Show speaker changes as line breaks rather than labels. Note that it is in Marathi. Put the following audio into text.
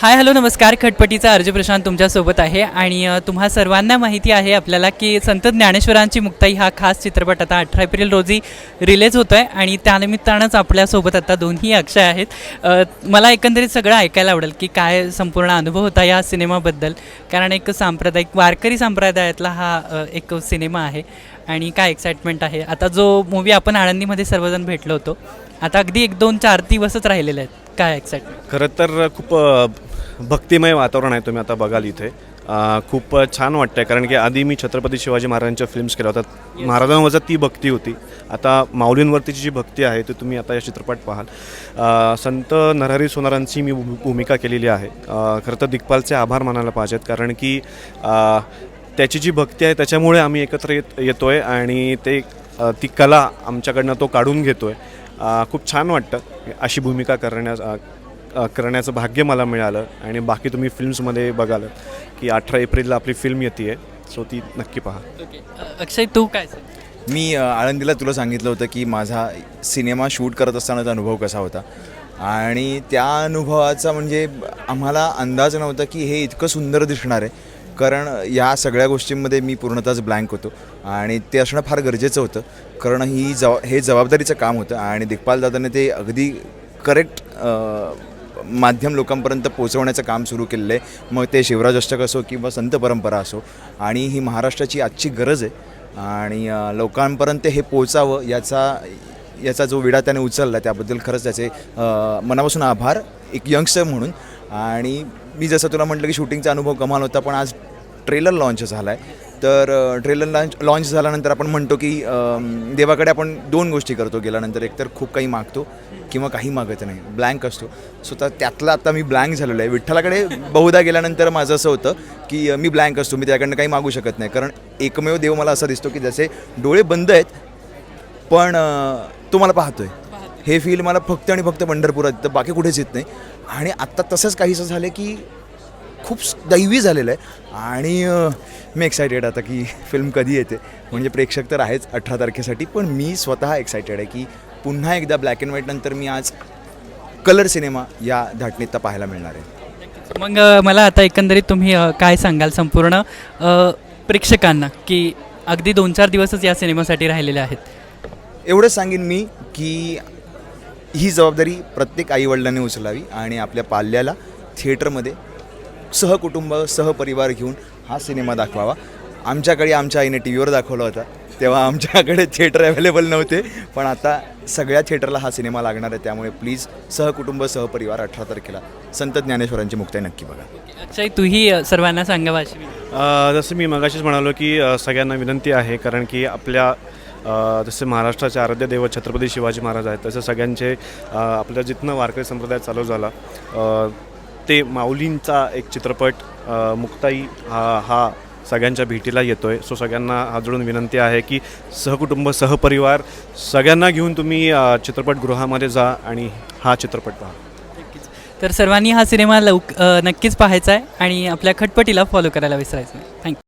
हाय हॅलो नमस्कार. खटपटीचा अर्ज प्रशांत तुमच्यासोबत आहे. आणि तुम्हा सर्वांना माहिती आहे आपल्याला की संत ज्ञानेश्वरांची मुक्ताई हा खास चित्रपट आता अठरा एप्रिल रोजी रिलीज होतो आहे आणि त्यानिमित्तानंच आपल्यासोबत आता दोन्ही अक्षय आहेत. मला एकंदरीत सगळं ऐकायला आवडेल की काय संपूर्ण अनुभव होता या सिनेमाबद्दल. कारण एक सांप्रदायिक वारकरी संप्रदायातला हा एक सिनेमा आहे. आणि काय एक्साइटमेंट आहे. आता जो मूवी आपण आळंदीमध्ये सर्वजण भेटलो होतो. आता अगदी एक दोन चार दिवसच राहिलेले आहेत. काय एक्साइटमेंट
खरं तर खूप भक्तिमय वातावरण आहे तुम्ही आता बघाल इथे. खूप छान वाटतंय कारण की आधी मी छत्रपती शिवाजी महाराजांच्या फिल्म्स केल्या होत्या. महाराजांवरचा ती भक्ती होती. आता माऊलींवरतीची जी भक्ती आहे ती तुम्ही आता या चित्रपट पाहाल. संत नरहरी सोनारांची मी भू- भूमिका केलेली आहे. खरं तर दिग्पालचे आभार मानायला पाहिजेत कारण की त्याची जी भक्ती आहे त्याच्यामुळे आम्ही एकत्र येत येतो आहे आणि ते ती कला आमच्याकडनं तो काढून घेतो आहे खूप छान वाटतं अशी भूमिका करण्यास करण्याचं भाग्य मला मिळालं आणि बाकी तुम्ही फिल्म्समध्ये बघाल की अठरा एप्रिलला आपली फिल्म येते सो ती नक्की पहा.
ओके अक्षय तू काय सांग?
मी अ, आळंदीला तुला सांगितलं होतं की माझा सिनेमा शूट करत असतानाचा अनुभव कसा होता. आणि त्या अनुभवाचा म्हणजे आम्हाला अंदाज नव्हता की हे इतकं सुंदर दिसणार आहे. कारण या सगळ्या गोष्टींमध्ये मी पूर्णतःच ब्लँक होतो आणि ते असणं फार गरजेचं होतं. कारण ही जवा हे जबाबदारीचं काम होतं आणि दिग्पाल दादाने ते अगदी करेक्ट माध्यम लोकांपर्यंत पोहोचवण्याचं काम सुरू केलेलं आहे. मग ते शिवराज अष्टक असो किंवा संत परंपरा असो आणि ही महाराष्ट्राची आजची गरज आहे. आणि लोकांपर्यंत हे पोचावं याचा याचा जो विडा त्याने उचलला त्याबद्दल खरंच त्याचे मनापासून आभार. एक यंगस्टर म्हणून. आणि मी जसं तुला म्हटलं की शूटिंगचा अनुभव कमाल होता पण आज ट्रेलर लॉन्च झाला आहे तर ट्रेलर लॉन्च लॉन्च झाल्यानंतर आपण म्हणतो की देवाकडे आपण दोन गोष्टी करतो गेल्यानंतर. एकतर खूप काही मागतो किंवा काही मागत नाही. ब्लँक असतो. सो तर त्यातला आता मी ब्लँक झालेलो आहे. विठ्ठलाकडे बहुधा गेल्यानंतर माझं असं होतं की मी ब्लँक असतो. मी त्याकडनं काही मागू शकत नाही. कारण एकमेव देव मला असा दिसतो की जसे डोळे बंद आहेत पण तो मला पाहतोय. हे फील मला फक्त आणि फक्त पंढरपुरात येतं बाकी कुठेच येत नाही. आणि आत्ता तसंच काहीसं झालं की खूप दैवी झालेलं आहे. आणि मी एक्सायटेड आता की फिल्म कधी येते. म्हणजे प्रेक्षक तर आहेच अठरा तारखेसाठी पण मी स्वतः एक्सायटेड आहे की पुन्हा एकदा ब्लॅक अँड व्हाईट नंतर मी आज कलर सिनेमा या धाटणीत पाहायला मिळणार आहे.
मग मला आता एकंदरीत तुम्ही काय सांगाल संपूर्ण प्रेक्षकांना की अगदी दोन चार दिवसच या सिनेमासाठी राहिलेले आहेत?
एवढंच सांगेन मी की ही जबाबदारी प्रत्येक आईवडिलांनी उचलावी आणि आपल्या पाल्याला थिएटरमध्ये सहकुटुंब सहपरिवार घेऊन हा सिनेमा दाखवावा. आमच्याकडे आमच्या आईने टी व्हीवर दाखवला होता. तेव्हा आमच्याकडे थिएटर अवेलेबल नव्हते. पण आता सगळ्या थिएटरला हा सिनेमा लागणार आहे. त्यामुळे प्लीज सहकुटुंब सहपरिवार अठरा तारखेला संत ज्ञानेश्वरांची मुक्ताई नक्की बघा.
अक्षय तूही सर्वांना सांगावा
जसं मी मगाशीच म्हणालो की सगळ्यांना विनंती आहे कारण की आपल्या जसे महाराष्ट्राचे आराध्य दैवत छत्रपती शिवाजी महाराज आहेत तसे सगळ्यांचे आपल्या जिथनं वारकरी संप्रदाय चालू झाला ते माऊलींचा एक चित्रपट मुक्ताई हा हा सगळ्यांच्या भेटीला येतो आहे सो सगळ्यांना हात विनंती आहे की सहकुटुंब सहपरिवार सगळ्यांना घेऊन तुम्ही चित्रपटगृहामध्ये जा आणि हा चित्रपट पहा.
तर सर्वांनी हा सिनेमा लवक नक्कीच पाहायचा आहे आणि आपल्या खटपटीला फॉलो करायला विसरायचं नाही. थँक्यू